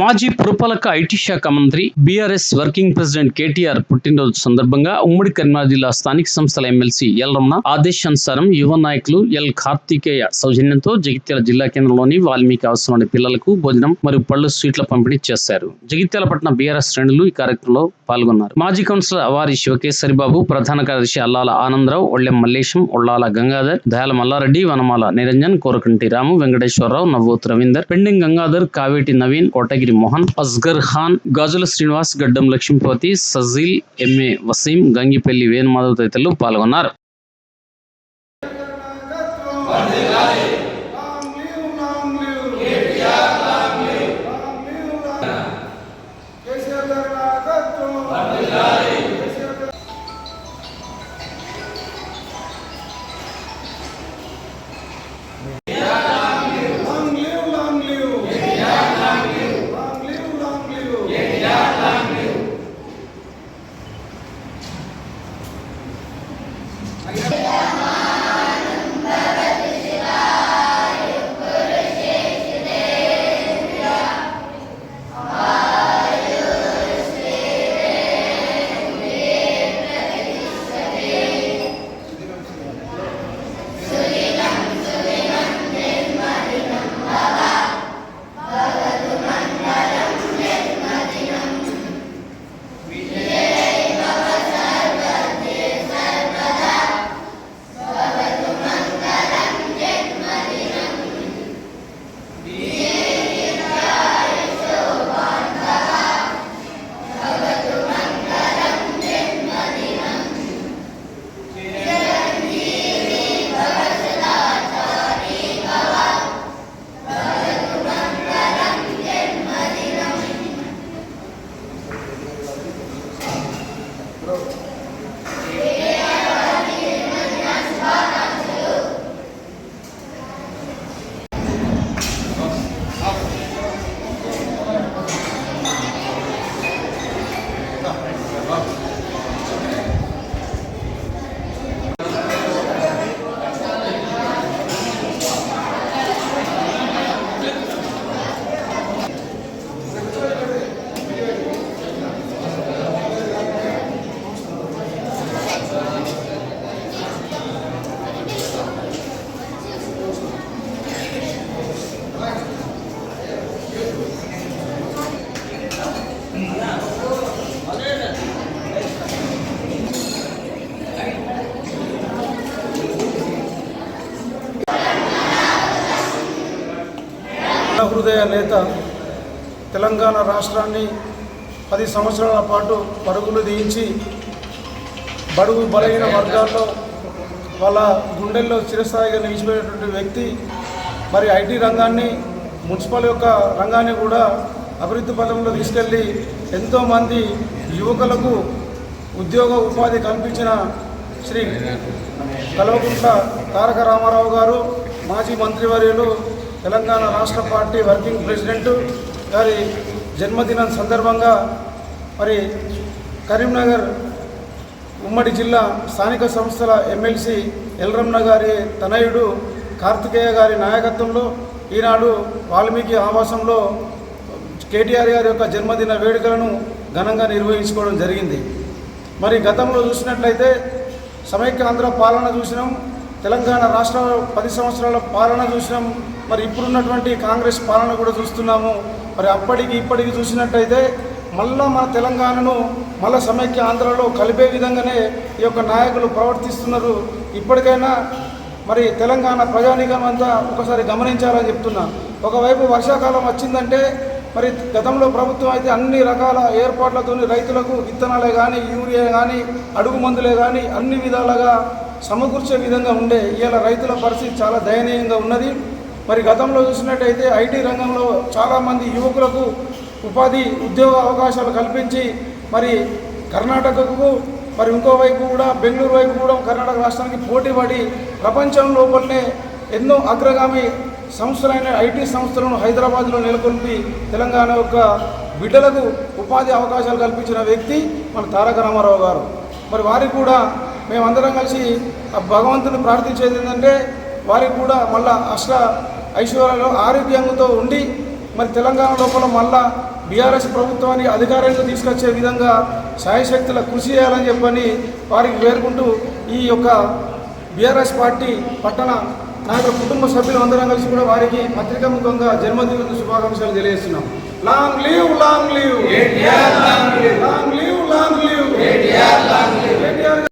మాజీ పురపాలక ఐటీ శాఖ మంత్రి బీఆర్ఎస్ వర్కింగ్ ప్రెసిడెంట్ కేటీఆర్ పుట్టినరోజు సందర్భంగా ఉమ్మడి కరీంనగర్ జిల్లా స్థానిక సంస్థల ఎమ్మెల్సీ ఎల్ రమణ ఆదేశానుసారం యువ నాయకులు ఎల్ కార్తికేయ సౌజన్యంతో జగిత్యాల జిల్లా కేంద్రంలోని వాల్మీకి అవసరమైన పిల్లలకు భోజనం మరియు పళ్ళు స్వీట్ల పంపిణీ చేశారు. జగిత్యాల పట్టణ బీఆర్ఎస్ శ్రేణులు ఈ కార్యక్రమంలో పాల్గొన్నారు. మాజీ కౌన్సిలర్ అవారి శివకేశరి బాబు ప్రధాన కార్యదర్శి అల్లాల ఆనందరావు ఒళ్ళెం మల్లేశం ఒళ్ళాల గంగాధర్ దయాల మల్లారెడ్డి వనమాల నిరంజన్ కోరకంటి రాము వెంకటేశ్వరరావు నవ్వోతు రవీందర్ పెండింగ్ గంగాధర్ కావేటి నవీన్ కోటగిరి మోహన్ అస్గర్ ఖాన్ గాజుల శ్రీనివాస్ గడ్డం లక్ష్మీపతి సజీల్ ఎంఏ వసీం గంగిపల్లి వేణుమాధవ్ తదితరులు పాల్గొన్నారు. హృదయ నేత తెలంగాణ రాష్ట్రాన్ని పది సంవత్సరాల పాటు పరుగులు తీయించి బడుగు బలహీన వర్గాల్లో వాళ్ళ గుండెల్లో చిరస్థాయిగా నిలిచిపోయినటువంటి వ్యక్తి మరి ఐటీ రంగాన్ని మున్సిపల్ యొక్క రంగాన్ని కూడా అభివృద్ధి పథంలో తీసుకెళ్ళి ఎంతోమంది యువకులకు ఉద్యోగ ఉపాధి కల్పించిన శ్రీ కల్వకుంట్ల తారక రామారావు గారు మాజీ మంత్రివర్యులు తెలంగాణ రాష్ట్ర పార్టీ వర్కింగ్ ప్రెసిడెంట్ గారి జన్మదినం సందర్భంగా మరి కరీంనగర్ ఉమ్మడి జిల్లా స్థానిక సంస్థల ఎమ్మెల్సీ ఎల్రమ్న గారి తనయుడు కార్తికేయ గారి నాయకత్వంలో ఈనాడు వాల్మీకి ఆవాసంలో కేటీఆర్ గారి యొక్క జన్మదిన వేడుకలను ఘనంగా నిర్వహించుకోవడం జరిగింది. మరి గతంలో చూసినట్లయితే సమైక్య ఆంధ్ర పాలన చూసినాం. తెలంగాణ రాష్ట్ర పది సంవత్సరాల పాలన చూసినాం. మరి ఇప్పుడున్నటువంటి కాంగ్రెస్ పాలన కూడా చూస్తున్నాము. మరి అప్పటికి ఇప్పటికి చూసినట్టయితే మళ్ళా మన తెలంగాణను మళ్ళా సమైక్య ఆంధ్రలో కలిపే విధంగానే ఈ యొక్క నాయకులు ప్రవర్తిస్తున్నారు. ఇప్పటికైనా మరి తెలంగాణ ప్రజానీకం అంతా ఒకసారి గమనించాలని చెప్తున్నా. ఒకవైపు వర్షాకాలం వచ్చిందంటే మరి గతంలో ప్రభుత్వం అయితే అన్ని రకాల ఏర్పాట్లతో రైతులకు విత్తనాలే కానీ యూరియా కానీ అడుగు మందులే కానీ అన్ని విధాలుగా సమకూర్చే విధంగా ఉండే ఇవాళ రైతుల పరిస్థితి చాలా దయనీయంగా ఉన్నది. మరి గతంలో చూసినట్టయితే ఐటీ రంగంలో చాలామంది యువకులకు ఉపాధి ఉద్యోగ అవకాశాలు కల్పించి మరి కర్ణాటకకు మరి ఇంకోవైపు కూడా బెంగళూరు వైపు కూడా కర్ణాటక రాష్ట్రానికి పోటీ పడి ప్రపంచం లోపలనే ఎన్నో అగ్రగామి సంస్థలైన ఐటీ సంస్థలను హైదరాబాద్లో నెలకొల్పి తెలంగాణ యొక్క బిడ్డలకు ఉపాధి అవకాశాలు కల్పించిన వ్యక్తి మన తారక రామారావు గారు. మరి వారికి కూడా మేమందరం కలిసి భగవంతుని ప్రార్థించేది ఏంటంటే వారికి కూడా మళ్ళా అష్ట ఐశ్వర్యాలు ఆరోగ్యంతో ఉండి మరి తెలంగాణ లోపల మళ్ళా బీఆర్ఎస్ ప్రభుత్వాన్ని అధికారంలో తీసుకొచ్చే విధంగా సాయశక్తుల కృషి చేయాలని చెప్పని వారికి పేర్కొంటూ ఈ యొక్క బీఆర్ఎస్ పార్టీ పట్టణ నాయకుల కుటుంబ సభ్యులు అందరం కలిసి కూడా వారికి పత్రికా ముఖంగా జన్మదిన శుభాకాంక్షలు తెలియజేస్తున్నాం. Long live long live. Long live. Long live